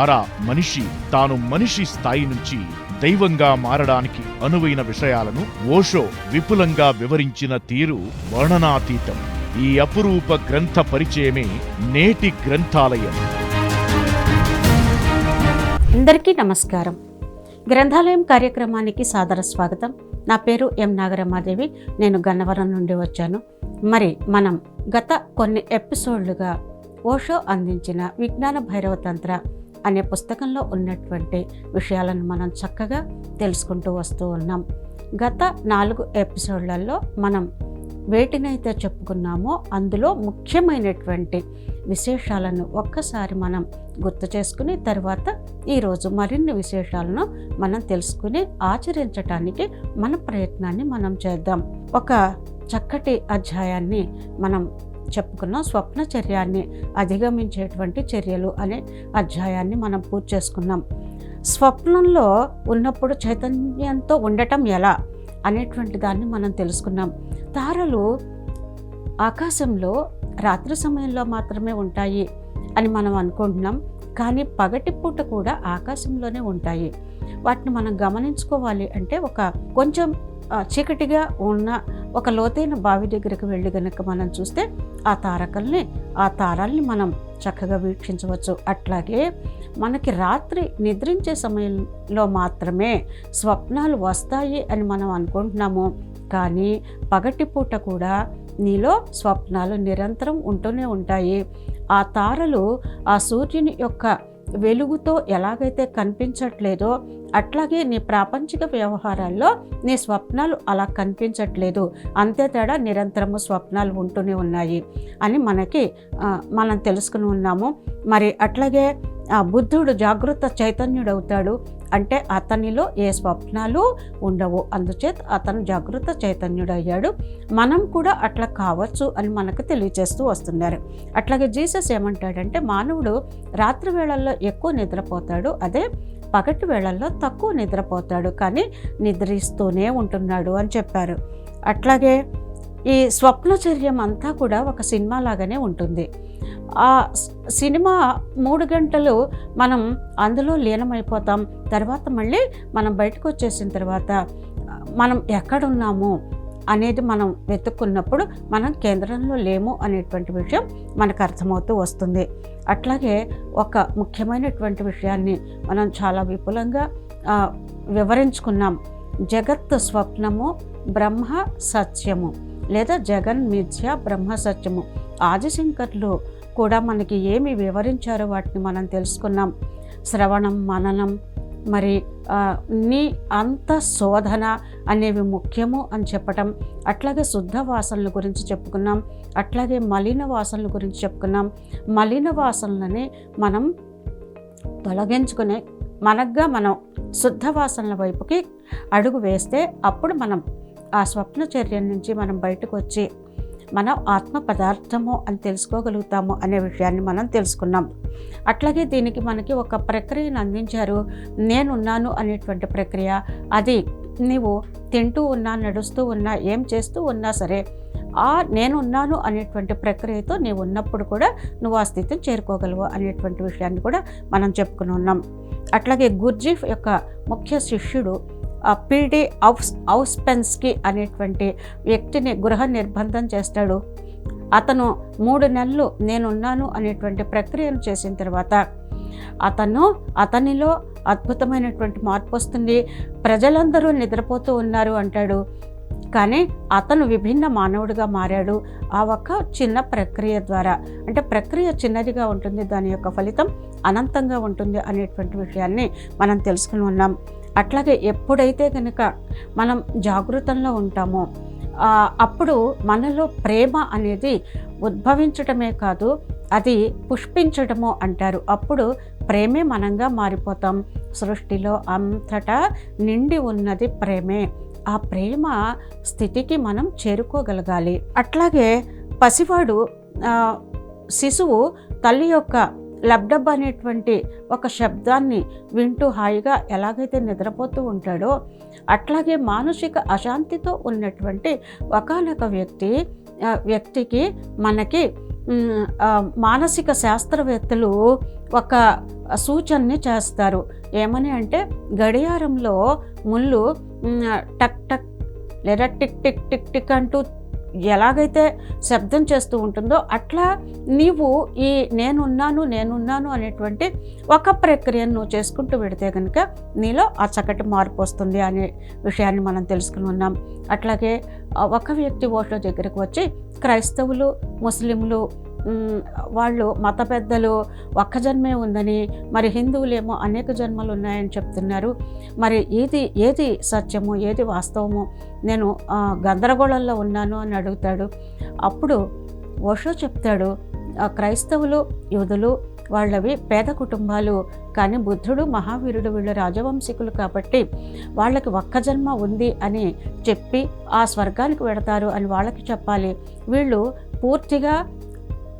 ద్వారా మనిషి తాను మనిషి స్థాయి నుంచి దైవంగా మారడానికి అనువైన విషయాలను ఓషో విపులంగా వివరించిన తీరు వర్ణనాతీతం. ఈ అపురూప గ్రంథ పరిచయమే నేటి గ్రంథాలయం. అందరికీ నమస్కారం. గ్రంథాలయం కార్యక్రమానికి సాదర స్వాగతం. నా పేరు ఎం నాగరమాదేవి. నేను గన్నవరం నుండి వచ్చాను. మరి మనం గత కొన్ని ఎపిసోడ్లుగా ఓషో అందించిన విజ్ఞాన భైరవ తంత్ర అనే పుస్తకంలో ఉన్నటువంటి విషయాలను మనం చక్కగా తెలుసుకుంటూ వస్తూ ఉన్నాం. గత నాలుగు ఎపిసోడ్లలో మనం వేటినైతే చెప్పుకున్నామో అందులో ముఖ్యమైనటువంటి విశేషాలను ఒక్కసారి మనం గుర్తు చేసుకుని తర్వాత ఈరోజు మరిన్ని విశేషాలను మనం తెలుసుకుని ఆచరించటానికి మన ప్రయత్నాన్ని మనం చేద్దాం. ఒక చక్కటి అధ్యాయాన్ని మనం చెప్పుకున్న స్వప్న చర్యాన్ని అధిగమించేటువంటి చర్యలు అనే అధ్యాయాన్ని మనం పూర్తి చేసుకున్నాం స్వప్నంలో ఉన్నప్పుడు చైతన్యంతో ఉండటం ఎలా అనేటువంటి దాన్ని మనం తెలుసుకున్నాం తారలు ఆకాశంలో రాత్రి సమయంలో మాత్రమే ఉంటాయి అని మనం అనుకుంటున్నాం. కానీ పగటిపూట కూడా ఆకాశంలోనే ఉంటాయి. వాటిని మనం గమనించుకోవాలి అంటే ఒక కొంచెం చీకటిగా ఉన్న ఒక లోతైన బావి దగ్గరికి వెళ్ళి గనక మనం చూస్తే ఆ తారకల్ని ఆ తారాల్ని మనం చక్కగా వీక్షించవచ్చు. అట్లాగే మనకి రాత్రి నిద్రించే సమయంలో మాత్రమే స్వప్నాలు వస్తాయి అని మనం అనుకుంటున్నాము. కానీ పగటిపూట కూడా నీలో స్వప్నాలు నిరంతరం ఉంటూనే ఉంటాయి. ఆ తారలు ఆ సూర్యుని యొక్క వెలుగుతో ఎలాగైతే కనిపించట్లేదో అట్లాగే నీ ప్రాపంచిక వ్యవహారాల్లో నీ స్వప్నాలు అలా కనిపించట్లేదు. అంతే తేడా నిరంతరము స్వప్నాలు ఉంటూనే ఉన్నాయి అని మనకి మనం తెలుసుకుని ఉన్నాము. మరి అట్లాగే ఆ బుద్ధుడు జాగృత చైతన్యుడు అవుతాడు అంటే అతనిలో ఏ స్వప్నాలు ఉండవు. అందుచేత అతను జాగృత చైతన్యుడు అయ్యాడు మనం కూడా అట్లా కావచ్చు అని మనకు తెలియచేస్తూ వస్తున్నారు. అట్లాగే జీసస్ ఏమంటాడంటే మానవుడు రాత్రి వేళల్లో ఎక్కువ నిద్రపోతాడు. అదే పగటి వేళల్లో తక్కువ నిద్రపోతాడు కానీ నిద్రిస్తూనే ఉంటున్నాడు అని చెప్పారు. అట్లాగే ఈ స్వప్నచర్యం అంతా కూడా ఒక సినిమా లాగానే ఉంటుంది. ఆ సినిమా మూడు గంటలు మనం అందులో లీనమైపోతాం తర్వాత మళ్ళీ మనం బయటకు వచ్చేసిన తర్వాత మనం ఎక్కడున్నాము అనేది మనం వెతుక్కున్నప్పుడు మనం కేంద్రంలో లేము అనేటువంటి విషయం మనకు అర్థమవుతూ వస్తుంది. అట్లాగే ఒక ముఖ్యమైనటువంటి విషయాన్ని మనం చాలా విపులంగా వివరించుకున్నాం. జగత్ స్వప్నము బ్రహ్మ సత్యము లేదా జగన్ మిథ్య బ్రహ్మ సత్యము. ఆదిశంకర్లు కూడా మనకి ఏమి వివరించారో వాటిని మనం తెలుసుకున్నాం. శ్రవణం మననం మరి నీ అంత శోధన అనేవి ముఖ్యము అని చెప్పటం అట్లాగే శుద్ధ వాసనల గురించి చెప్పుకున్నాం అట్లాగే మలిన వాసనల గురించి చెప్పుకున్నాం. మలిన వాసనలని మనం తొలగించుకునే మనగ్గా మనం శుద్ధ వాసనల వైపుకి అడుగు వేస్తే అప్పుడు మనం ఆ స్వప్న చర్య నుంచి మనం బయటకు వచ్చి మనం ఆత్మ పదార్థము అని తెలుసుకోగలుగుతాము అనే విషయాన్ని మనం తెలుసుకున్నాం. అట్లాగే దీనికి మనకి ఒక ప్రక్రియను అందించారు. నేనున్నాను అనేటువంటి ప్రక్రియ. అది నీవు తింటూ ఉన్నా నడుస్తూ ఉన్నా ఏం చేస్తూ ఉన్నా సరే ఆ నేనున్నాను అనేటువంటి ప్రక్రియతో నీవు ఉన్నప్పుడు కూడా నువ్వు ఆ స్థితిని చేరుకోగలవు అనేటువంటి విషయాన్ని కూడా మనం చెప్పుకుని ఉన్నాం. అట్లాగే గుర్జీఫ్ యొక్క ముఖ్య శిష్యుడు పీడి ఔస్ ఔస్పెన్స్కి అనేటువంటి వ్యక్తిని గృహ నిర్బంధం చేస్తాడు. అతను మూడు నెలలు నేనున్నాను అనేటువంటి ప్రక్రియను చేసిన తర్వాత అతను అతనిలో అద్భుతమైనటువంటి మార్పు వస్తుంది. ప్రజలందరూ నిద్రపోతూ ఉన్నారు అంటాడు. కానీ అతను విభిన్న మానవుడిగా మారాడు. ఆ ఒక్క చిన్న ప్రక్రియ ద్వారా అంటే ప్రక్రియ చిన్నదిగా ఉంటుంది. దాని యొక్క ఫలితం అనంతంగా ఉంటుంది అనేటువంటి విషయాన్ని మనం తెలుసుకుని ఉన్నాం. అట్లాగే ఎప్పుడైతే కనుక మనం జాగృతంలో ఉంటామో అప్పుడు మనలో ప్రేమ అనేది ఉద్భవించటమే కాదు అది పుష్పించడము అంటారు. అప్పుడు ప్రేమే మనంగా మారిపోతాం. సృష్టిలో అంతటా నిండి ఉన్నది ప్రేమే. ఆ ప్రేమ స్థితికి మనం చేరుకోగలగాలి. అట్లాగే పసివాడు శిశువు తల్లి యొక్క లబ్డబ్ అనేటువంటి ఒక శబ్దాన్ని వింటూ హాయిగా ఎలాగైతే నిద్రపోతూ ఉంటాడో అట్లాగే మానసిక అశాంతితో ఉన్నటువంటి ఒకానొక వ్యక్తి వ్యక్తికి మనకి మానసిక శాస్త్రవేత్తలు ఒక సూచనని చేస్తారు. ఏమని అంటే గడియారంలో ముళ్ళు టక్ టక్ లేదా టిక్ టిక్ టిక్ టిక్ అంటూ ఎలాగైతే శబ్దం చేస్తూ ఉంటుందో అట్లా నీవు ఈ నేనున్నాను నేనున్నాను అనేటువంటి ఒక ప్రక్రియను నువ్వు చేసుకుంటూ పెడితే కనుక నీలో ఆ చక్కటి మార్పు వస్తుంది అనే విషయాన్ని మనం తెలుసుకుని ఉన్నాం. అట్లాగే ఒక వ్యక్తి ఓట్ల దగ్గరకు వచ్చి క్రైస్తవులు ముస్లింలు వాళ్ళు మత పెద్దలు ఒక్క జన్మే ఉందని మరి హిందువులేమో అనేక జన్మలు ఉన్నాయని చెప్తున్నారు. మరి ఏది ఏది సత్యము ఏది వాస్తవము? నేను గందరగోళంలో ఉన్నాను అని అడుగుతాడు. అప్పుడు ఓషో చెప్తాడు ఆ, క్రైస్తవులు యోధులు వాళ్ళవి పేద కుటుంబాలు కానీ బుద్ధుడు మహావీరుడు వీళ్ళు రాజవంశీకులు కాబట్టి వాళ్ళకి ఒక్క జన్మ ఉంది అని చెప్పి ఆ స్వర్గానికి వెడతారు అని వాళ్ళకి చెప్పాలి. వీళ్ళు పూర్తిగా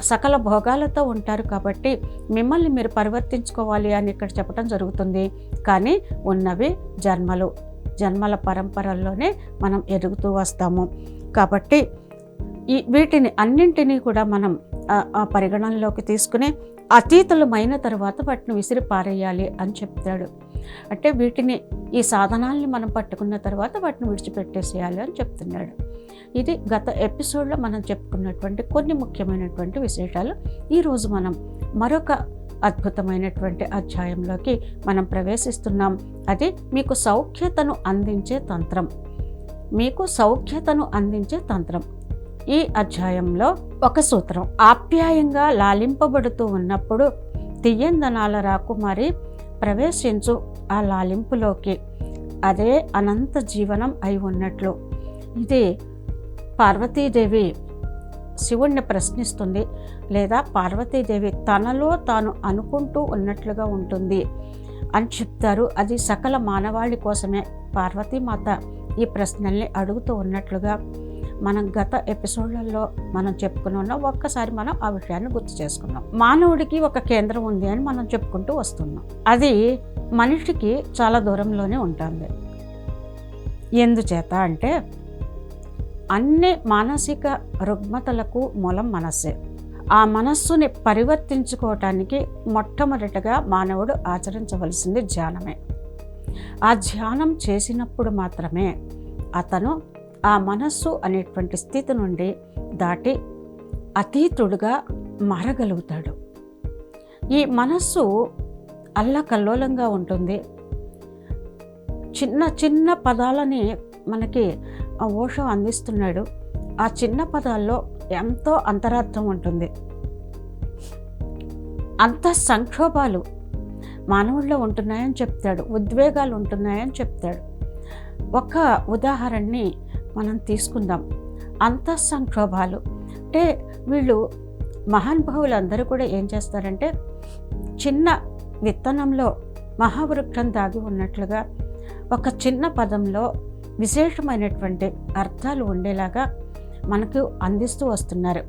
సకల భోగాలతో ఉంటారు కాబట్టి మిమ్మల్ని మీరు పరివర్తించుకోవాలి అని ఇక్కడ చెప్పడం జరుగుతుంది. కానీ ఉన్నవి జన్మలు జన్మల పరంపరల్లోనే మనం ఎదుగుతూ వస్తాము. కాబట్టి ఈ వీటిని అన్నింటినీ కూడా మనం ఆ, పరిగణనలోకి తీసుకుని అతీతులమైన తర్వాత వాటిని విసిరి పారేయాలి అని చెప్తాడు. అంటే వీటిని ఈ సాధనాల్ని మనం పట్టుకున్న తర్వాత వాటిని విడిచిపెట్టేసేయాలి అని చెప్తున్నాడు. ఇది గత ఎపిసోడ్లో మనం చెప్పుకున్నటువంటి కొన్ని ముఖ్యమైనటువంటి విశేషాలు. ఈరోజు మనం మరొక అద్భుతమైనటువంటి అధ్యాయంలోకి మనం ప్రవేశిస్తున్నాం. అది మీకు సౌఖ్యతను అందించే తంత్రం. మీకు సౌఖ్యతను అందించే తంత్రం. ఈ అధ్యాయంలో ఒక సూత్రం. ఆప్యాయంగా లాలింపబడుతూ ఉన్నప్పుడు తియ్యందనాల రాకుమారి ప్రవేశించు ఆ లాలింపులోకి. అదే అనంత జీవనం అయి ఉన్నట్లు. ఇది పార్వతీదేవి శివుణ్ణి ప్రశ్నిస్తుంది లేదా పార్వతీదేవి తనలో తాను అనుకుంటూ ఉన్నట్లుగా ఉంటుంది అని చెప్తారు. అది సకల మానవాళి కోసమే. పార్వతీమాత ఈ ప్రశ్నల్ని అడుగుతూ ఉన్నట్లుగా మనం గత ఎపిసోడ్లలో మనం చెప్పుకుని ఒక్కసారి మనం ఆ విషయాన్ని గుర్తు చేసుకున్నాం. మానవుడికి ఒక కేంద్రం ఉంది అని మనం చెప్పుకుంటూ వస్తున్నాం. అది మనిషికి చాలా దూరంలోనే ఉంటుంది. ఎందుచేత అంటే అన్ని మానసిక రుగ్మతలకు మూలం మనస్సే. ఆ మనస్సుని పరివర్తించుకోవటానికి మొట్టమొదటగా మానవుడు ఆచరించవలసింది ధ్యానమే. ఆ ధ్యానం చేసినప్పుడు మాత్రమే అతను ఆ మనస్సు అనేటువంటి స్థితి నుండి దాటి అతీతుడుగా మారగలుగుతాడు. ఈ మనస్సు అల్లకల్లోలంగా ఉంటుంది. చిన్న చిన్న పదాలని మనకి ఓషో అందిస్తున్నాడు. ఆ చిన్న పదాల్లో ఎంతో అంతరార్థం ఉంటుంది. అంత సంక్షోభాలు మానవుల్లో ఉంటున్నాయని చెప్తాడు. ఉద్వేగాలు ఉంటున్నాయని చెప్తాడు. ఒక ఉదాహరణని మనం తీసుకుందాం. అంత సంక్షోభాలు. అంటే వీళ్ళు మహానుభావులందరూ కూడా ఏం చేస్తారంటే చిన్న విత్తనంలో మహావృక్షం దాగి ఉన్నట్లుగా ఒక చిన్న పదంలో విశేషమైనటువంటి అర్థాలు ఉండేలాగా మనకు అందిస్తూ వస్తున్నారు.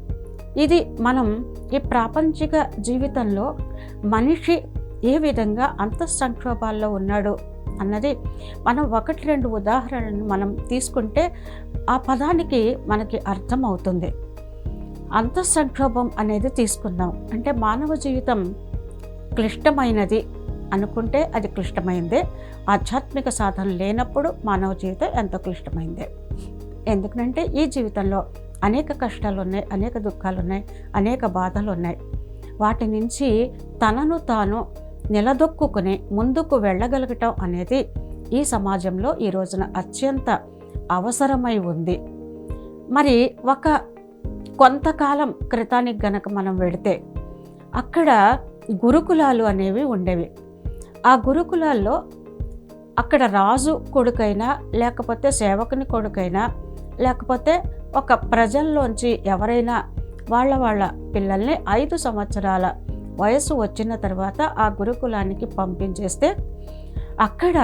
ఇది మనం ఈ ప్రాపంచిక జీవితంలో మనిషి ఏ విధంగా అంత సంక్షోభాల్లో ఉన్నాడు అన్నది మనం ఒకటి రెండు ఉదాహరణలను మనం తీసుకుంటే ఆ పదానికి మనకి అర్థం అవుతుంది అంత సంక్షోభం అనేది తీసుకుందాం. అంటే మానవ జీవితం క్లిష్టమైనది. అనుకుంటే అది క్లిష్టమైందే. ఆధ్యాత్మిక సాధన లేనప్పుడు మానవ జీవితం ఎంతో క్లిష్టమైందే. ఎందుకంటే ఈ జీవితంలో అనేక కష్టాలు ఉన్నాయి అనేక దుఃఖాలు ఉన్నాయి అనేక బాధలు ఉన్నాయి వాటి నుంచి తనను తాను నిలదొక్కుని ముందుకు వెళ్ళగలగటం అనేది ఈ సమాజంలో ఈ రోజున అత్యంత అవసరమై ఉంది. మరి ఒక కొంతకాలం క్రితానికి గనక మనం వెడితే అక్కడ గురుకులాలు అనేవి ఉండేవి. ఆ గురుకులాల్లో అక్కడ రాజు కొడుకైనా లేకపోతే సేవకుని కొడుకైనా లేకపోతే ఒక ప్రజల్లోంచి ఎవరైనా వాళ్ళ వాళ్ళ పిల్లల్ని ఐదు సంవత్సరాల వయసు వచ్చిన తర్వాత ఆ గురుకులానికి పంపించేస్తే అక్కడ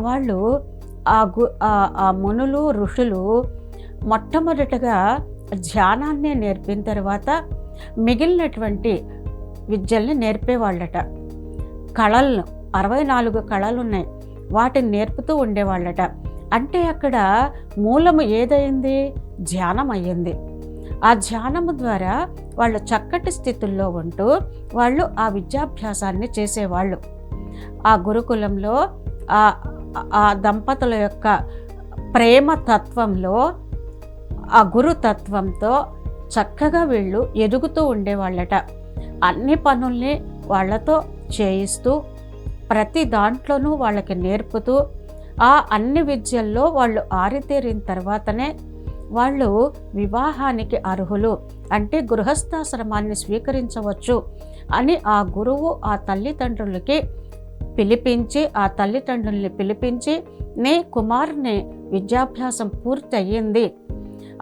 వాళ్ళు ఆ గు ఆ- మునులు ఋషులు మొట్టమొదటగా ధ్యానాన్నే నేర్పిన తర్వాత మిగిలినటువంటి విద్యల్ని నేర్పేవాళ్ళట. కళలను. అరవై నాలుగు కళలున్నాయి. వాటిని నేర్పుతూ ఉండేవాళ్ళట. అంటే అక్కడ మూలము ఏదైంది? ధ్యానం అయ్యింది. ఆ ధ్యానము ద్వారా వాళ్ళు చక్కటి స్థితుల్లో ఉంటూ వాళ్ళు ఆ విద్యాభ్యాసాన్ని చేసేవాళ్ళు. ఆ గురుకులంలో ఆ ఆ దంపతుల యొక్క ప్రేమ తత్వంలో ఆ గురుతత్వంతో చక్కగా వీళ్ళు ఎదుగుతూ ఉండేవాళ్ళట. అన్ని పనుల్ని వాళ్ళతో చేయిస్తూ ప్రతి దాంట్లోనూ వాళ్ళకి నేర్పుతూ ఆ అన్ని విద్యల్లో వాళ్ళు ఆరితేరిన తర్వాతనే వాళ్ళు వివాహానికి అర్హులు. అంటే గృహస్థాశ్రమాన్ని స్వీకరించవచ్చు అని ఆ గురువు ఆ తల్లిదండ్రులకి పిలిపించి ఆ తల్లిదండ్రుల్ని పిలిపించి నీ కుమారుని విద్యాభ్యాసం పూర్తి అయ్యింది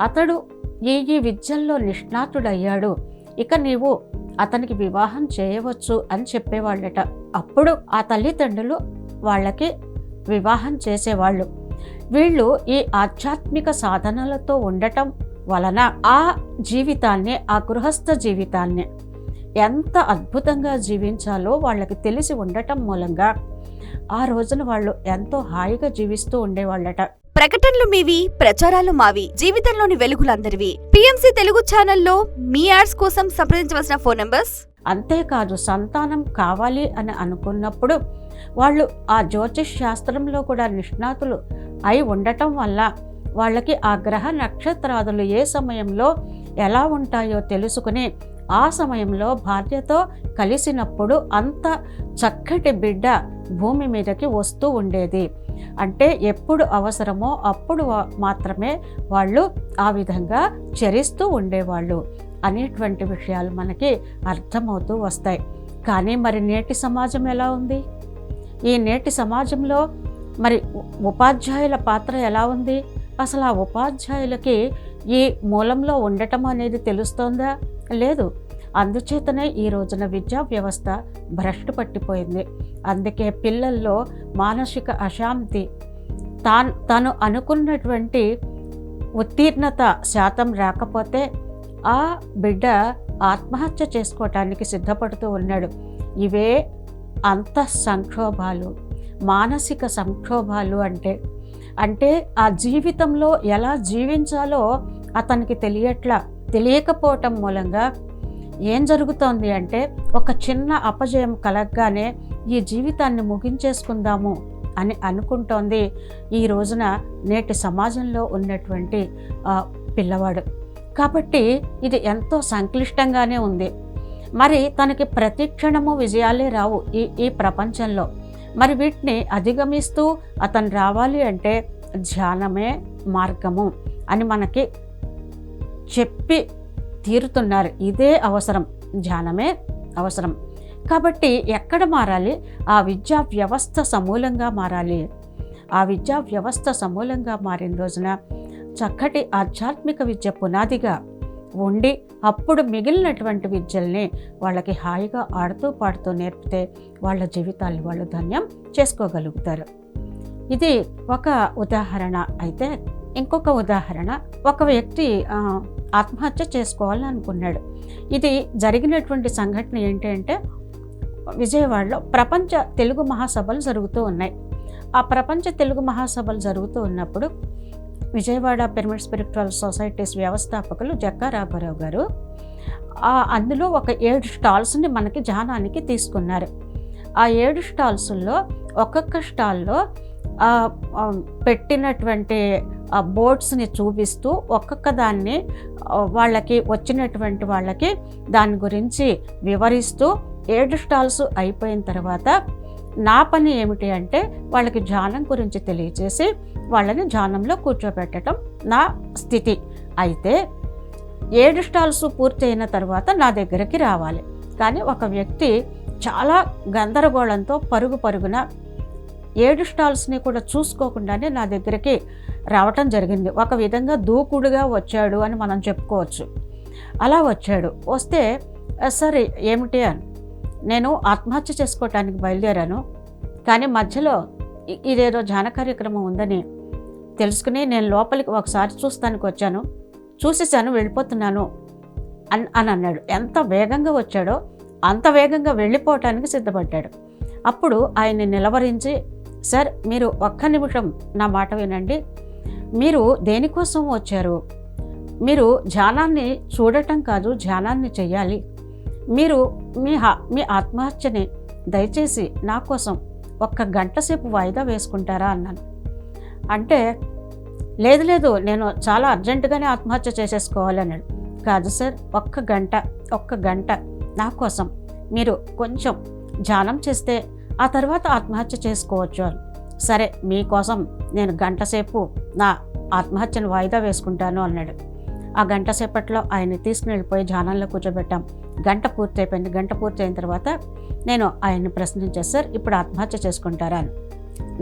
అతడు ఈ ఈ విద్యల్లో నిష్ణాతుడయ్యాడు. ఇక నీవు అతనికి వివాహం చేయవచ్చు అని చెప్పేవాళ్ళట. అప్పుడు ఆ తల్లిదండ్రులు వాళ్ళకి వివాహం చేసేవాళ్ళు. వీళ్ళు ఈ ఆధ్యాత్మిక సాధనలతో ఉండటం వలన ఆ జీవితాన్ని ఆ గృహస్థ జీవితాన్ని ఎంత అద్భుతంగా జీవించాలో వాళ్ళకి తెలిసి ఉండటం మూలంగా ఆ రోజున వాళ్ళు ఎంతో హాయిగా జీవిస్తూ ఉండేవాళ్ళట. ప్రకటనలు మీవి ప్రచారాలు మావి జీవితంలోని వెలుగులందరివి. పిఎంసి తెలుగు ఛానల్లో మీ యాడ్స్ కోసం సంప్రదించవలసిన ఫోన్ నంబర్స్? అంతేకాదు సంతానం కావాలి అని అనుకున్నప్పుడు వాళ్ళు ఆ జ్యోతిష్ శాస్త్రంలో కూడా నిష్ణాతులు అయి ఉండటం వల్ల వాళ్ళకి ఆ గ్రహ నక్షత్రాదులు ఏ సమయంలో ఎలా ఉంటాయో తెలుసుకుని ఆ సమయంలో భార్యతో కలిసినప్పుడు అంత చక్కటి బిడ్డ భూమి మీదకి వస్తూ ఉండేది. అంటే ఎప్పుడు అవసరమో అప్పుడు మాత్రమే వాళ్ళు ఆ విధంగా చరిస్తూ ఉండేవాళ్ళు అనేటువంటి విషయాలు మనకి అర్థమవుతూ వస్తాయి. కానీ మరి నేటి సమాజం ఎలా ఉంది? ఈ నేటి సమాజంలో మరి ఉపాధ్యాయుల పాత్ర ఎలా ఉంది? అసలు ఆ ఉపాధ్యాయులకి ఈ మూలంలో ఉండటం అనేది తెలుస్తోందా? లేదు. అందుచేతనే ఈ రోజున విద్యా వ్యవస్థ భ్రష్టు పట్టిపోయింది. అందుకే పిల్లల్లో మానసిక అశాంతి తాను తను అనుకున్నటువంటి ఉత్తీర్ణత శాతం రాకపోతే ఆ బిడ్డ ఆత్మహత్య చేసుకోవటానికి సిద్ధపడుతూ ఉన్నాడు. ఇవే అంత సంక్షోభాలు మానసిక సంక్షోభాలు అంటే. అంటే ఆ జీవితంలో ఎలా జీవించాలో అతనికి తెలియట్లా తెలియకపోవటం మూలంగా ఏం జరుగుతోంది అంటే ఒక చిన్న అపజయం కలగగానే ఈ జీవితాన్ని ముగించేసుకుందాము అని అనుకుంటోంది ఈ రోజున నేటి సమాజంలో ఉన్నటువంటి పిల్లవాడు. కాబట్టి ఇది ఎంతో సంక్లిష్టంగానే ఉంది. మరి తనకి ప్రతి క్షణము విజయాలే రావు ఈ ఈ ప్రపంచంలో. మరి వీటిని అధిగమిస్తూ అతను రావాలి అంటే ధ్యానమే మార్గము అని మనకి చెప్పి తీరుతున్నారు. ఇదే అవసరం. ధ్యానమే అవసరం. కాబట్టి ఎక్కడ మారాలి? ఆ విద్యా వ్యవస్థ సమూలంగా మారాలి. ఆ విద్యా వ్యవస్థ సమూలంగా మారిన రోజున చక్కటి ఆధ్యాత్మిక విద్య పునాదిగా ఉండి అప్పుడు మిగిలినటువంటి విద్యల్ని వాళ్ళకి హాయిగా ఆడుతూ పాడుతూ నేర్పితే వాళ్ళ జీవితాన్ని వాళ్ళు ధన్యం చేసుకోగలుగుతారు. ఇది ఒక ఉదాహరణ. అయితే ఇంకొక ఉదాహరణ. ఒక వ్యక్తి ఆత్మహత్య చేసుకోవాలని అనుకున్నాడు ఇది జరిగినటువంటి సంఘటన ఏంటి అంటే విజయవాడలో ప్రపంచ తెలుగు మహాసభలు జరుగుతూ ఉన్నాయి. ఆ ప్రపంచ తెలుగు మహాసభలు జరుగుతూ ఉన్నప్పుడు విజయవాడ పిరమిడ్ స్పిరిచువల్ సొసైటీస్ వ్యవస్థాపకులు జక్కా రాఘవరావు గారు అందులో ఒక ఏడు స్టాల్స్ని మనకి ధ్యానానికి తీసుకున్నారు. ఆ ఏడు స్టాల్స్లో ఒక్కొక్క స్టాల్లో పెట్టినటువంటి బోట్స్ని బోర్డ్స్ని చూపిస్తూ ఒక్కొక్క దాన్ని వాళ్ళకి వచ్చినటువంటి వాళ్ళకి దాని గురించి వివరిస్తూ ఏడు స్టాల్స్ అయిపోయిన తర్వాత నా పని ఏమిటి అంటే వాళ్ళకి ధ్యానం గురించి తెలియజేసి వాళ్ళని ధ్యానంలో కూర్చోబెట్టడం నా స్థితి. అయితే ఏడు స్టాల్స్ పూర్తయిన తర్వాత నా దగ్గరికి రావాలి. కానీ ఒక వ్యక్తి చాలా గందరగోళంతో పరుగు పరుగున ఏడు స్టాల్స్ని కూడా చూసుకోకుండానే నా దగ్గరికి రావటం జరిగింది. ఒక విధంగా దూకుడుగా వచ్చాడు అని మనం చెప్పుకోవచ్చు. అలా వచ్చాడు. వస్తే సరే ఏమిటి అని నేను ఆత్మహత్య చేసుకోవటానికి బయలుదేరాను. కానీ మధ్యలో ఇదేదో ధ్యాన కార్యక్రమం ఉందని తెలుసుకుని నేను లోపలికి ఒకసారి చూస్తానికి వచ్చాను. చూసేసాను వెళ్ళిపోతున్నాను అని అని అన్నాడు. ఎంత వేగంగా వచ్చాడో అంత వేగంగా వెళ్ళిపోవటానికి సిద్ధపడ్డాడు. అప్పుడు ఆయన్ని నిలవరించి సార్ మీరు ఒక్క నిమిషం నా మాట వినండి. మీరు దేనికోసం వచ్చారు? మీరు ధ్యానాన్ని చూడటం కాదు ధ్యానాన్ని చేయాలి మీరు మీ హా మీ ఆత్మహత్యని దయచేసి నా కోసం ఒక్క గంట సేపు వాయిదా వేసుకుంటారా? అన్నాను. అంటే లేదు లేదు నేను చాలా అర్జెంటుగానే ఆత్మహత్య చేసేసుకోవాలి అన్నాడు. కాదు సార్ ఒక్క గంట ఒక్క గంట నా కోసం మీరు కొంచెం ధ్యానం చేస్తే ఆ తర్వాత ఆత్మహత్య చేసుకోవచ్చు అని. సరే మీకోసం నేను గంట సేపు నా ఆత్మహత్యను వాయిదా వేసుకుంటాను అన్నాడు. ఆ గంట సేపట్లో ఆయన్ని తీసుకుని వెళ్ళిపోయి ధ్యానంలో కూర్చోబెట్టాం. గంట పూర్తయిపోయింది. గంట పూర్తయిన తర్వాత నేను ఆయన్ని ప్రశ్నించాను సార్ ఇప్పుడు ఆత్మహత్య చేసుకుంటారా? అని.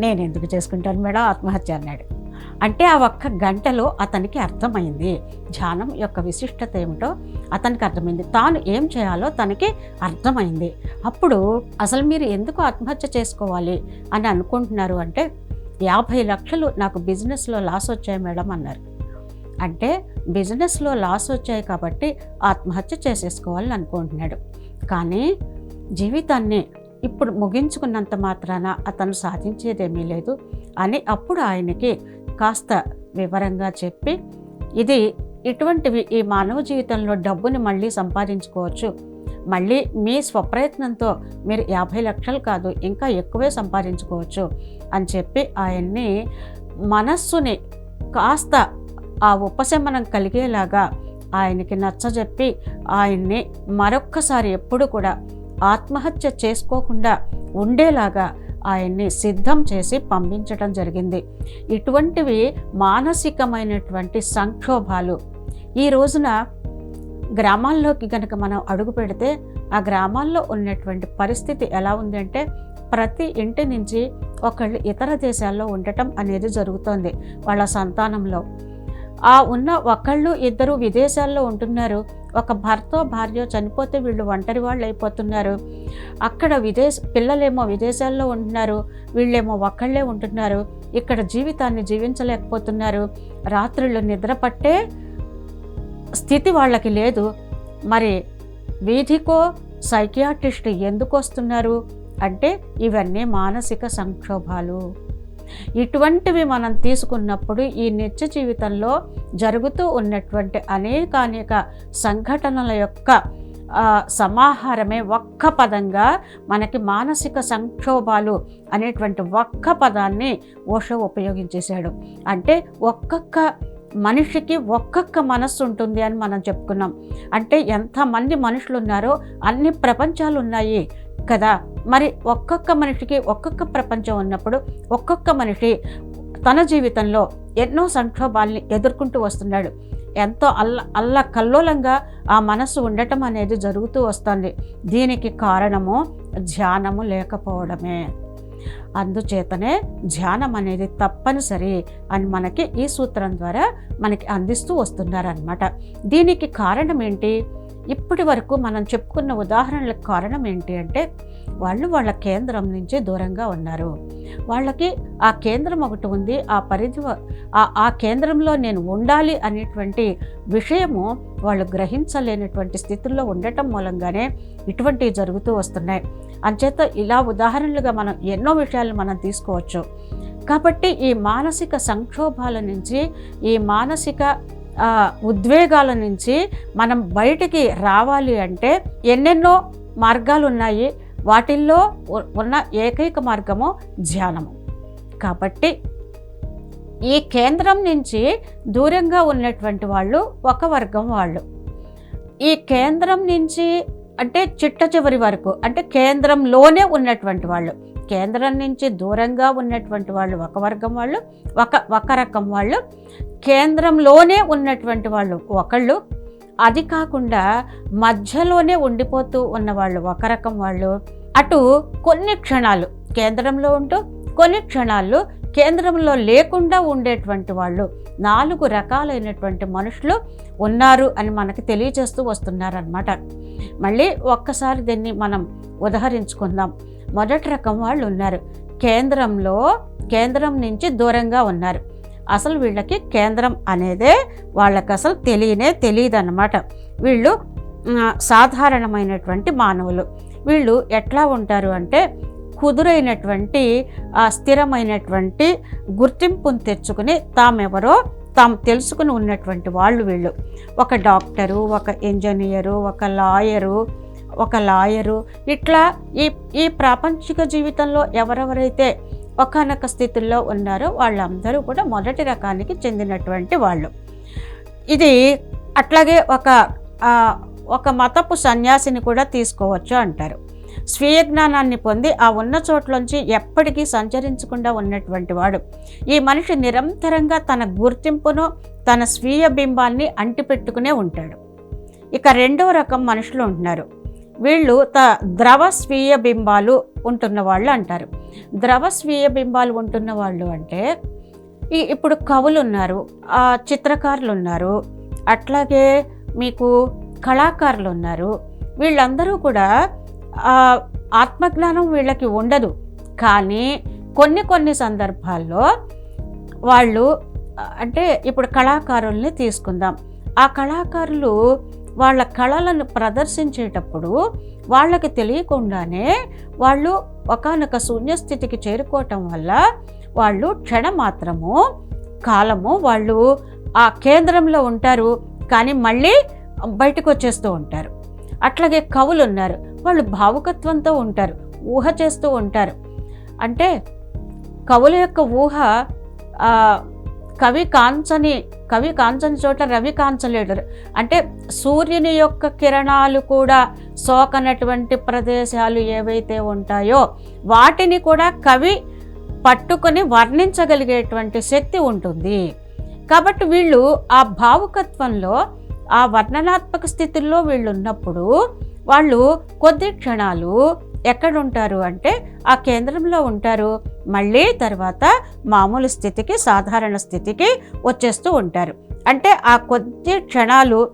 నేను ఎందుకు చేసుకుంటాను మేడం ఆత్మహత్య? అన్నాడు. అంటే ఆ ఒక్క గంటలో అతనికి అర్థమైంది. ధ్యానం యొక్క విశిష్టత ఏమిటో అతనికి అర్థమైంది. తాను ఏం చేయాలో తనకి అర్థమైంది. అప్పుడు అసలు మీరు ఎందుకు ఆత్మహత్య చేసుకోవాలి అని అనుకుంటున్నారు అంటే యాభై లక్షలు నాకు బిజినెస్లో లాస్ వచ్చాయి మేడం అన్నారు. అంటే బిజినెస్లో లాస్ వచ్చాయి కాబట్టి ఆత్మహత్య చేసేసుకోవాలని అనుకుంటున్నాడు. కానీ జీవితాన్ని ఇప్పుడు ముగించుకున్నంత మాత్రాన అతను సాధించేదేమీ లేదు అని అప్పుడు ఆయనకి కాస్త వివరంగా చెప్పి ఇది ఇటువంటివి ఈ మానవ జీవితంలో డబ్బుని మళ్ళీ సంపాదించుకోవచ్చు. మళ్ళీ మీ స్వప్రయత్నంతో మీరు యాభై లక్షలు కాదు ఇంకా ఎక్కువే సంపాదించుకోవచ్చు అని చెప్పి ఆయన్ని మనస్సుని కాస్త ఆ ఉపశమనం కలిగేలాగా ఆయనకి నచ్చజెప్పి ఆయన్ని మరొక్కసారి ఎప్పుడు కూడా ఆత్మహత్య చేసుకోకుండా ఉండేలాగా ఆయన్ని సిద్ధం చేసి పంపించటం జరిగింది. ఇటువంటివి మానసికమైనటువంటి సంక్షోభాలు. ఈ రోజున గ్రామాల్లోకి కనుక మనం అడుగు పెడితే ఆ గ్రామాల్లో ఉన్నటువంటి పరిస్థితి ఎలా ఉందంటే ప్రతి ఇంటి నుంచి ఒకళ్ళు ఇతర దేశాల్లో ఉండటం అనేది జరుగుతోంది. వాళ్ళ సంతానంలో. ఆ ఉన్న ఒకళ్ళు ఇద్దరు విదేశాల్లో ఉంటున్నారు. ఒక భర్త భార్య చనిపోతే వీళ్ళు ఒంటరి వాళ్ళు అయిపోతున్నారు అక్కడ విదేశ పిల్లలేమో విదేశాల్లో ఉంటున్నారు. వీళ్ళేమో ఒక్కళ్ళే ఉంటున్నారు. ఇక్కడ జీవితాన్ని జీవించలేకపోతున్నారు. రాత్రులు నిద్ర పట్టే స్థితి వాళ్ళకి లేదు. మరి వీధికో సైకియాట్రిస్ట్ ఎందుకు వస్తున్నారు? అంటే ఇవన్నీ మానసిక సంక్షోభాలు. ఇటువంటివి మనం తీసుకున్నప్పుడు ఈ నిత్య జీవితంలో జరుగుతూ ఉన్నటువంటి అనేకానేక సంఘటనల యొక్క సమాహారమే ఒక్క పదంగా మనకి మానసిక సంక్షోభాలు అనేటువంటి ఒక్క పదాన్ని ఓషో ఉపయోగించేశాడు. అంటే ఒక్కొక్క మనిషికి ఒక్కొక్క మనస్సు ఉంటుంది అని మనం చెప్పుకున్నాం. అంటే ఎంతమంది మనుషులు ఉన్నారో అన్ని ప్రపంచాలు ఉన్నాయి కదా. మరి ఒక్కొక్క మనిషికి ఒక్కొక్క ప్రపంచం ఉన్నప్పుడు ఒక్కొక్క మనిషి తన జీవితంలో ఎన్నో సంక్షోభాల్ని ఎదుర్కొంటూ వస్తున్నాడు. ఎంతో అల్ల అల్ల కల్లోలంగా ఆ మనసు ఉండటం అనేది జరుగుతూ వస్తుంది. దీనికి కారణము ధ్యానము లేకపోవడమే. అందుచేతనే ధ్యానం అనేది తప్పనిసరి అని మనకి ఈ సూత్రం ద్వారా మనకి అందిస్తూ వస్తున్నారనమాట దీనికి కారణం ఏంటి? ఇప్పటి వరకు మనం చెప్పుకున్న ఉదాహరణలకు కారణం ఏంటి అంటే వాళ్ళు వాళ్ళ కేంద్రం నుంచి దూరంగా ఉన్నారు. వాళ్ళకి ఆ కేంద్రం ఒకటి ఉంది. ఆ పరిధి ఆ- కేంద్రంలో నేను ఉండాలి అనేటువంటి విషయము వాళ్ళు గ్రహించలేనటువంటి స్థితుల్లో ఉండటం మూలంగానే ఇటువంటివి జరుగుతూ వస్తున్నాయి. అంచేత ఇలా ఉదాహరణలుగా మనం ఎన్నో విషయాలు మనం తీసుకోవచ్చు. కాబట్టి ఈ మానసిక సంక్షోభాల నుంచి ఈ మానసిక ఉద్వేగాల నుంచి మనం బయటికి రావాలి అంటే ఎన్నెన్నో మార్గాలు ఉన్నాయి వాటిల్లో ఉన్న ఏకైక మార్గము ధ్యానము. కాబట్టి ఈ కేంద్రం నుంచి దూరంగా ఉన్నటువంటి వాళ్ళు ఒక వర్గం వాళ్ళు. ఈ కేంద్రం నుంచి అంటే చిట్ట చివరి వరకు అంటే కేంద్రంలోనే ఉన్నటువంటి వాళ్ళు. కేంద్రం నుంచి దూరంగా ఉన్నటువంటి వాళ్ళు ఒక వర్గం వాళ్ళు ఒక ఒక రకం వాళ్ళు. కేంద్రంలోనే ఉన్నటువంటి వాళ్ళు ఒకళ్ళు. అది కాకుండా మధ్యలోనే ఉండిపోతూ ఉన్నవాళ్ళు ఒక రకం వాళ్ళు. అటు కొన్ని క్షణాలు కేంద్రంలో ఉంటూ కొన్ని క్షణాల్లో కేంద్రంలో లేకుండా ఉండేటువంటి వాళ్ళు నాలుగు రకాలైనటువంటి మనుషులు ఉన్నారు అని మనకి తెలియజేస్తూ వస్తున్నారనమాట మళ్ళీ ఒక్కసారి దీన్ని మనం ఉదహరించుకుందాం. మొదటి రకం వాళ్ళు ఉన్నారు. కేంద్రంలో కేంద్రం నుంచి దూరంగా ఉన్నారు. అసలు వీళ్ళకి కేంద్రం అనేదే వాళ్ళకి అసలు తెలియనే తెలియదు అనమాట వీళ్ళు సాధారణమైనటువంటి మానవులు. వీళ్ళు ఎట్లా ఉంటారు అంటే కుదురైనటువంటి ఆ, స్థిరమైనటువంటి గుర్తింపును తెచ్చుకుని తామెవరో తాము తెలుసుకుని ఉన్నటువంటి వాళ్ళు వీళ్ళు. ఒక డాక్టరు ఒక ఇంజనీరు ఒక లాయరు ఒక లాయరు. ఇట్లా ఈ ఈ ప్రాపంచిక జీవితంలో ఎవరెవరైతే ఒకనొక స్థితుల్లో ఉన్నారో వాళ్ళందరూ కూడా మొదటి రకానికి చెందినటువంటి వాళ్ళు. ఇది అట్లాగే ఒక ఒక మతపు సన్యాసిని కూడా తీసుకోవచ్చు అంటారు. స్వీయ జ్ఞానాన్ని పొంది ఆ ఉన్న చోట్లోంచి ఎప్పటికీ సంచరించకుండా ఉన్నటువంటి వాడు. ఈ మనిషి నిరంతరంగా తన గుర్తింపును తన స్వీయ బింబాన్ని అంటిపెట్టుకునే ఉంటాడు. ఇక రెండో రకం మనుషులు ఉంటున్నారు. వీళ్ళు త ద్రవ స్వీయ బింబాలు ఉంటున్న వాళ్ళు అంటారు. ద్రవ స్వీయ బింబాలు ఉంటున్న వాళ్ళు అంటే ఈ ఇప్పుడు కవులు ఉన్నారు చిత్రకారులు ఉన్నారు. అట్లాగే మీకు కళాకారులు ఉన్నారు వీళ్ళందరూ కూడా ఆత్మజ్ఞానం వీళ్ళకి ఉండదు. కానీ కొన్ని కొన్ని సందర్భాల్లో వాళ్ళు అంటే ఇప్పుడు కళాకారుల్ని తీసుకుందాం. ఆ కళాకారులు వాళ్ళ కళలను ప్రదర్శించేటప్పుడు వాళ్ళకి తెలియకుండానే వాళ్ళు ఒకానొక శూన్యస్థితికి చేరుకోవటం వల్ల వాళ్ళు క్షణమాత్రము కాలము వాళ్ళు ఆ కేంద్రంలో ఉంటారు. కానీ మళ్ళీ బయటకు వచ్చేస్తూ ఉంటారు. అట్లాగే కవులు ఉన్నారు వాళ్ళు భావుకత్వంతో ఉంటారు. ఊహ చేస్తూ ఉంటారు. అంటే కవుల యొక్క ఊహ కవి కాంచని కవి కాంచని చోట రవి కాంచలేడు అంటే సూర్యుని యొక్క కిరణాలు కూడా సోకనటువంటి ప్రదేశాలు ఏవైతే ఉంటాయో వాటిని కూడా కవి పట్టుకొని వర్ణించగలిగేటువంటి శక్తి ఉంటుంది. కాబట్టి వీళ్ళు ఆ భావుకత్వంలో ఆ వర్ణనాత్మక స్థితుల్లో వీళ్ళు ఉన్నప్పుడు వాళ్ళు కొద్ది క్షణాలు ఎక్కడుంటారు అంటే ఆ కేంద్రంలో ఉంటారు. మళ్ళీ తర్వాత మామూలు స్థితికి సాధారణ స్థితికి వచ్చేస్తూ ఉంటారు. అంటే ఆ కొద్ది క్షణాలు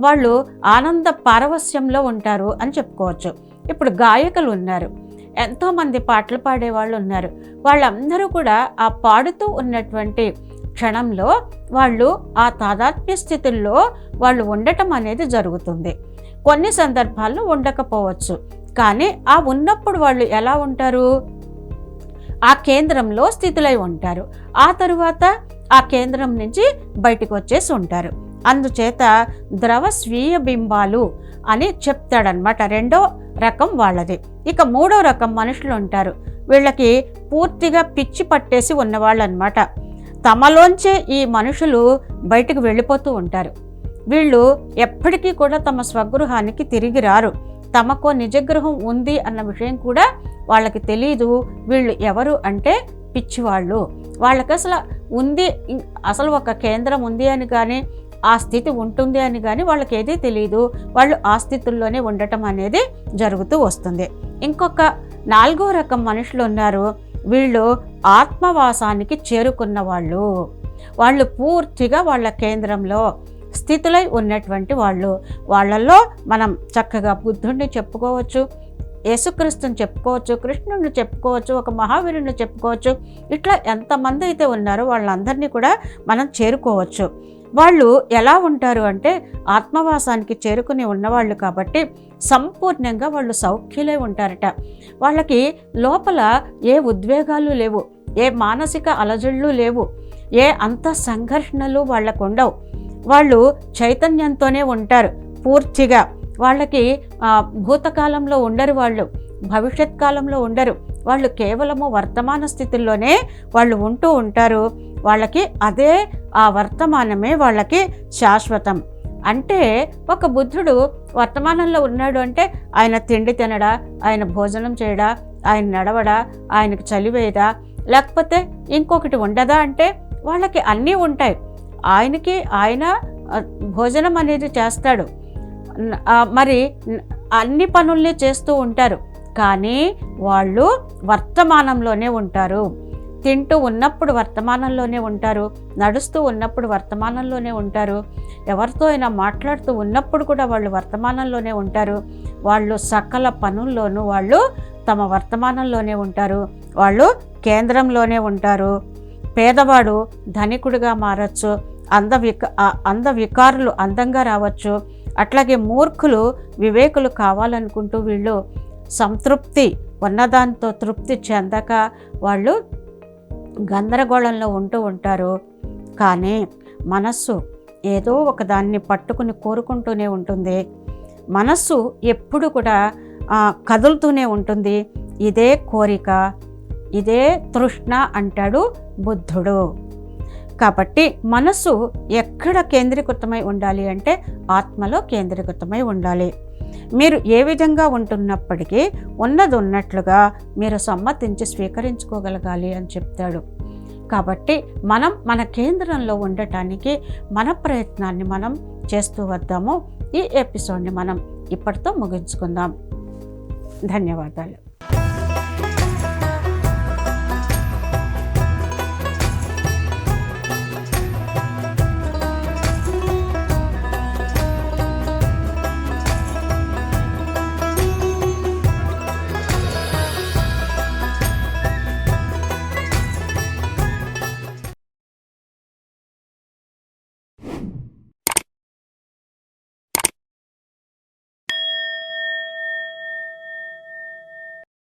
వాళ్ళు ఆనంద పారవస్యంలో ఉంటారు అని చెప్పుకోవచ్చు. ఇప్పుడు గాయకులు ఉన్నారు. ఎంతోమంది పాటలు పాడేవాళ్ళు ఉన్నారు. వాళ్ళందరూ కూడా ఆ పాడుతూ ఉన్నటువంటి క్షణంలో వాళ్ళు ఆ తాదాత్మ్య స్థితుల్లో వాళ్ళు ఉండటం అనేది జరుగుతుంది. కొన్ని సందర్భాల్లో ఉండకపోవచ్చు. కానీ ఆ ఉన్నప్పుడు వాళ్ళు ఎలా ఉంటారు? ఆ కేంద్రంలో స్థితులై ఉంటారు. ఆ తరువాత ఆ కేంద్రం నుంచి బయటకు వచ్చేసి ఉంటారు. అందుచేత ద్రవ స్వీయ బింబాలు అని చెప్తాడనమాట రెండో రకం వాళ్ళది. ఇక మూడో రకం మనుషులు ఉంటారు. వీళ్ళకి పూర్తిగా పిచ్చి పట్టేసి ఉన్నవాళ్ళు అనమాట తమలోంచే ఈ మనుషులు బయటకు వెళ్ళిపోతూ ఉంటారు. వీళ్ళు ఎప్పటికీ కూడా తమ స్వగృహానికి తిరిగి రారు. తమకు నిజగృహం ఉంది అన్న విషయం కూడా వాళ్ళకి తెలియదు వీళ్ళు ఎవరు అంటే పిచ్చివాళ్ళు. వాళ్ళకి అసలు ఉంది అసలు ఒక కేంద్రం ఉంది అని కానీ ఆ స్థితి ఉంటుంది అని కానీ వాళ్ళకి ఏదీ తెలియదు వాళ్ళు ఆ స్థితుల్లోనే ఉండటం అనేది జరుగుతూ వస్తుంది. ఇంకొక నాలుగో రకం మనుషులు ఉన్నారు. వీళ్ళు ఆత్మవాసానికి చేరుకున్న వాళ్ళు వాళ్ళు పూర్తిగా వాళ్ళ కేంద్రంలో స్థితులై ఉన్నటువంటి వాళ్ళు. వాళ్ళల్లో మనం చక్కగా బుద్ధుడిని చెప్పుకోవచ్చు యేసుక్రీస్తుని చెప్పుకోవచ్చు కృష్ణుడిని చెప్పుకోవచ్చు ఒక మహావీరుని చెప్పుకోవచ్చు. ఇట్లా ఎంతమంది అయితే ఉన్నారో వాళ్ళందరినీ కూడా మనం చేరుకోవచ్చు. వాళ్ళు ఎలా ఉంటారు అంటే ఆత్మవాసానికి చేరుకుని ఉన్నవాళ్ళు కాబట్టి సంపూర్ణంగా వాళ్ళు సౌఖ్యులే ఉంటారట. వాళ్ళకి లోపల ఏ ఉద్వేగాలు లేవు ఏ మానసిక అలజళ్ళు లేవు ఏ అంత సంఘర్షణలు వాళ్ళకు ఉండవు వాళ్ళు చైతన్యంతోనే ఉంటారు పూర్తిగా. వాళ్ళకి భూతకాలంలో ఉండరు వాళ్ళు భవిష్యత్ కాలంలో ఉండరు. వాళ్ళు కేవలము వర్తమాన స్థితిలోనే వాళ్ళు ఉంటూ ఉంటారు. వాళ్ళకి అదే ఆ వర్తమానమే వాళ్ళకి శాశ్వతం. అంటే ఒక బుద్ధుడు వర్తమానంలో ఉన్నాడు అంటే ఆయన తిండి తినడా ఆయన భోజనం చేయడా ఆయన నడవడా ఆయనకు చలివేదా లేకపోతే ఇంకొకటి ఉండదా అంటే వాళ్ళకి అన్నీ ఉంటాయి. ఆయనకి ఆయన భోజనం అనేది చేస్తాడు. మరి అన్ని పనుల్ని చేస్తూ ఉంటారు. కానీ వాళ్ళు వర్తమానంలోనే ఉంటారు. తింటూ ఉన్నప్పుడు వర్తమానంలోనే ఉంటారు. నడుస్తూ ఉన్నప్పుడు వర్తమానంలోనే ఉంటారు. ఎవరితో అయినా మాట్లాడుతూ ఉన్నప్పుడు కూడా వాళ్ళు వర్తమానంలోనే ఉంటారు. వాళ్ళు సకల పనుల్లోనూ వాళ్ళు తమ వర్తమానంలోనే ఉంటారు. వాళ్ళు కేంద్రంలోనే ఉంటారు. పేదవాడు ధనికుడిగా మారచ్చు. అందవిక అంద వికారులు అందంగా రావచ్చు. అట్లాగే మూర్ఖులు వివేకులు కావాలనుకుంటూ వీళ్ళు సంతృప్తి ఉన్నదాంతో తృప్తి చెందక వాళ్ళు గందరగోళంలో ఉంటూ ఉంటారు. కానీ మనస్సు ఏదో ఒక దాన్ని పట్టుకుని కోరుకుంటూనే ఉంటుంది. మనస్సు ఎప్పుడు కూడా కదులుతూనే ఉంటుంది. ఇదే కోరిక ఇదే తృష్ణ అంటాడు బుద్ధుడు. కాబట్టి మనస్సు ఎక్కడ కేంద్రీకృతమై ఉండాలి అంటే ఆత్మలో కేంద్రీకృతమై ఉండాలి. మీరు ఏ విధంగా ఉంటున్నప్పటికీ ఉన్నది ఉన్నట్లుగా మీరు సమ్మతించి స్వీకరించుకోగలగాలి అని చెప్తాడు. కాబట్టి మనం మన కేంద్రంలో ఉండటానికి మన ప్రయత్నాన్ని మనం చేస్తూ వద్దాము. ఈ ఎపిసోడ్ని మనం ఇప్పటితో ముగించుకుందాం. ధన్యవాదాలు.